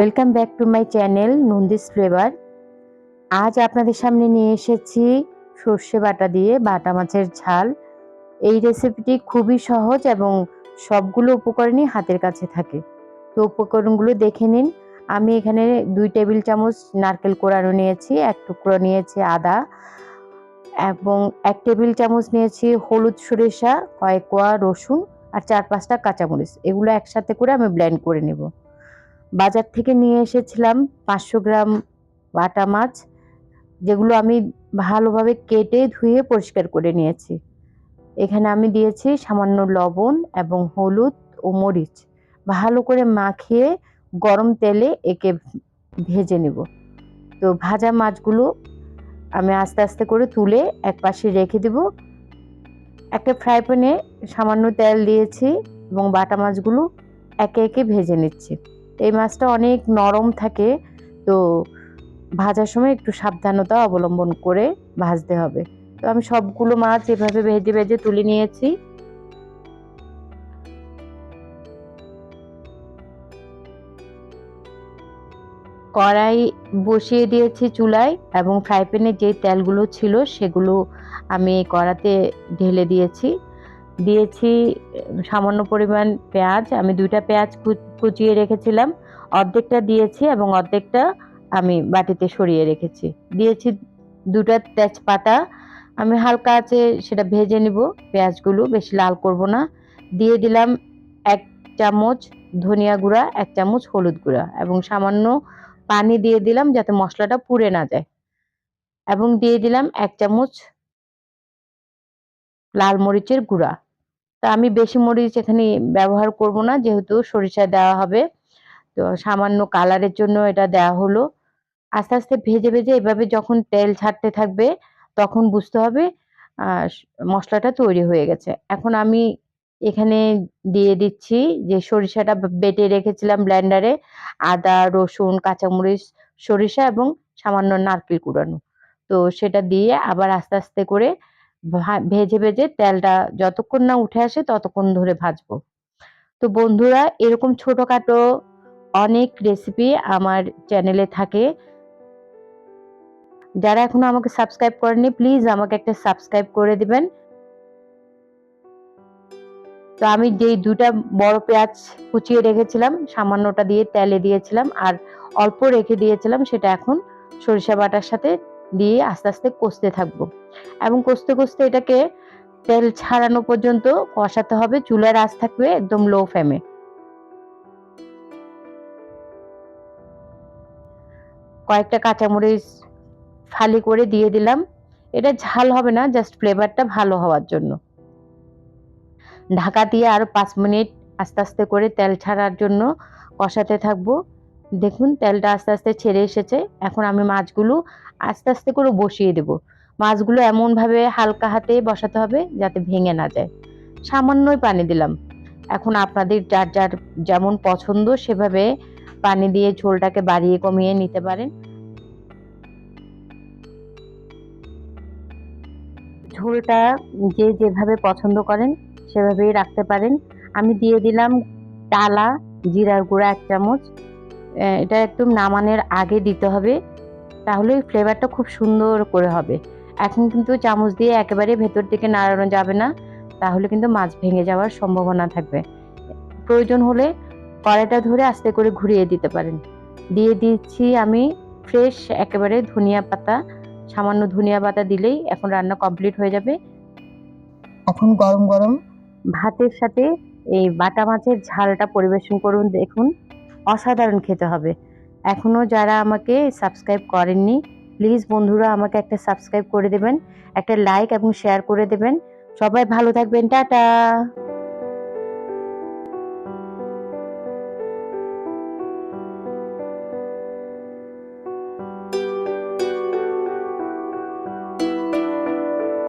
Welcome back to my channel Nandi's flavour আজ আপনাদের সামনে নিয়ে এসেছি সর্ষে বাটা দিয়ে বাটা মাছের ঝাল। এই রেসিপিটি খুবই সহজ এবং সবগুলো উপকরণই হাতের কাছে থাকে। তো উপকরণগুলো দেখে নিন। আমি এখানে দুই টেবিল চামচ নারকেল কোড়ানো নিয়েছি, এক টুকরো নিয়েছি আদা এবং এক টেবিল চামচ নিয়েছি হলুদ সরিষা, কয়েক কোয়া রসুন আর চার পাঁচটা কাঁচামরিচ। এগুলো একসাথে করে আমি ব্লেন্ড করে নেব। বাজার থেকে নিয়ে এসেছিলাম পাঁচশো গ্রাম বাটা মাছ, যেগুলো আমি ভালোভাবে কেটে ধুয়ে পরিষ্কার করে নিয়েছি। এখানে আমি দিয়েছি সামান্য লবণ এবং হলুদ ও মরিচ। ভালো করে মাখিয়ে গরম তেলে একে ভেজে নেব। তো ভাজা মাছগুলো আমি আস্তে আস্তে করে তুলে এক পাশে রেখে দেব। একটা ফ্রাই প্যানে সামান্য তেল দিয়েছি এবং বাটা মাছগুলো একে একে ভেজে নিচ্ছি। এই মাছটা অনেক নরম থাকে, তো ভাজার সময় একটু সাবধানতা অবলম্বন করে ভাজতে হবে। তো আমি সবগুলো মাছ এভাবে ভেজে ভেজে তুলে নিয়েছি। কড়াই বসিয়ে দিয়েছি চুলায় এবং ফ্রাই প্যানে যে তেলগুলো ছিল সেগুলো আমি কড়াতে ঢেলে দিয়েছি। দিয়েছি সামান্য পরিমাণ পেঁয়াজ, আমি দুইটা পেঁয়াজ কুচিয়ে রেখেছিলাম। অর্ধেকটা দিয়েছি এবং অর্ধেকটা আমি বাটিতে সরিয়ে রেখেছি। দিয়েছি দুটা তেজপাতা। আমি হালকা আছে সেটা ভেজে নিব। পেঁয়াজগুলো বেশি লাল করব না। দিয়ে দিলাম এক চামচ ধনিয়া গুঁড়া, এক চামচ হলুদ গুঁড়া এবং সামান্য পানি দিয়ে দিলাম যাতে মশলাটা পুড়ে না যায়। এবং দিয়ে দিলাম এক চামচ লাল মরিচের গুঁড়া। তা আমি বেশি মরিচ এখানে ব্যবহার করব না, যেহেতু সরিষা দেওয়া হবে। তো সামান্য কালারের জন্য এটা দেওয়া হলো। আস্তে আস্তে ভেজে ভেজে এভাবে যখন তেল ছাড়তে থাকবে, তখন বুঝতে হবে মশলাটা তৈরি হয়ে গেছে। এখন আমি এখানে দিয়ে দিচ্ছি যে সরিষাটা বেটে রেখেছিলাম ব্লেন্ডারে আদা, রসুন, কাঁচামরিচ, সরিষা এবং সামান্য নারকেল কুড়ানো। তো সেটা দিয়ে আবার আস্তে আস্তে করে ভেজে ভেজে তেলটা যতক্ষণ না উঠে আসে ততক্ষণ ধরে ভাজবো। তো বন্ধুরা, এরকম ছোটখাটো অনেক রেসিপি আমার চ্যানেলে থাকে। যারা এখনও আমাকে সাবস্ক্রাইব করেনি প্লিজ আমাকে একটা সাবস্ক্রাইব করে দিবেন। তো আমি যেই দুটা বড় পেঁয়াজ কুচিয়ে রেখেছিলাম, সামান্যটা দিয়ে তেলে দিয়েছিলাম আর অল্প রেখে দিয়েছিলাম সেটা এখন সরিষা বাটার সাথে দিয়ে আস্তে আস্তে কষতে থাকব। এবং কষতে কষতে এটাকে তেল ছাড়ানো পর্যন্ত কষাতে হবে। চুলার আঁচ থাকবে একদম লো ফ্লেমে কয়েকটা কাঁচামরিচ ফালি করে দিয়ে দিলাম। এটা ঝাল হবে না জাস্ট ফ্লেভারটা ভালো হওয়ার জন্য। ঢাকা দিয়ে আরও পাঁচ মিনিট আস্তে আস্তে করে তেল ছাড়ার জন্য কষাতে থাকব। দেখুন, তেলটা আস্তে আস্তে ছেড়ে এসেছে। এখন আমি মাছগুলো আস্তে আস্তে করে বসিয়ে দেব। মাছগুলো এমনভাবে হালকা হাতে বসাতে হবে যাতে ভেঙে না যায়। সামান্যই পানি দিলাম। এখন আপনাদের যার যার যেমন পছন্দ সেভাবে পানি দিয়ে ঝোলটাকে বাড়িয়ে কমিয়ে নিতে পারেন। ঝোলটা যে যেভাবে পছন্দ করেন সেভাবেই রাখতে পারেন। আমি দিয়ে দিলাম ডালা, জিরার গুঁড়া এক চামচ। এটা একদম নামানোর আগে দিতে হবে। তাহলে ফ্লেভারটা খুব সুন্দর করে হবে। এখন কিন্তু চামচ দিয়ে একেবারে ভেতর থেকে নাড়ানো যাবে না। তাহলে কিন্তু মাছ ভেঙে যাওয়ার সম্ভাবনা থাকবে। প্রয়োজন হলে কড়াইটা ধরে আস্তে করে ঘুরিয়ে দিতে পারেন। দিয়ে দিচ্ছি আমি ফ্রেশ একেবারে ধনিয়া পাতা। সামান্য ধনিয়া পাতা দিলেই এখন রান্না কমপ্লিট হয়ে যাবে। এখন গরম গরম ভাতের সাথে এই বাটা মাছের ঝালটা পরিবেশন করুন দেখুন। অসাধারণ খেতে হবে। এখনও যারা আমাকে সাবস্ক্রাইব করেননি প্লিজ বন্ধুরা আমাকে একটা সাবস্ক্রাইব করে দেবেন, একটা লাইক এবং শেয়ার করে দেবেন। সবাই ভালো থাকবেন, টাটা!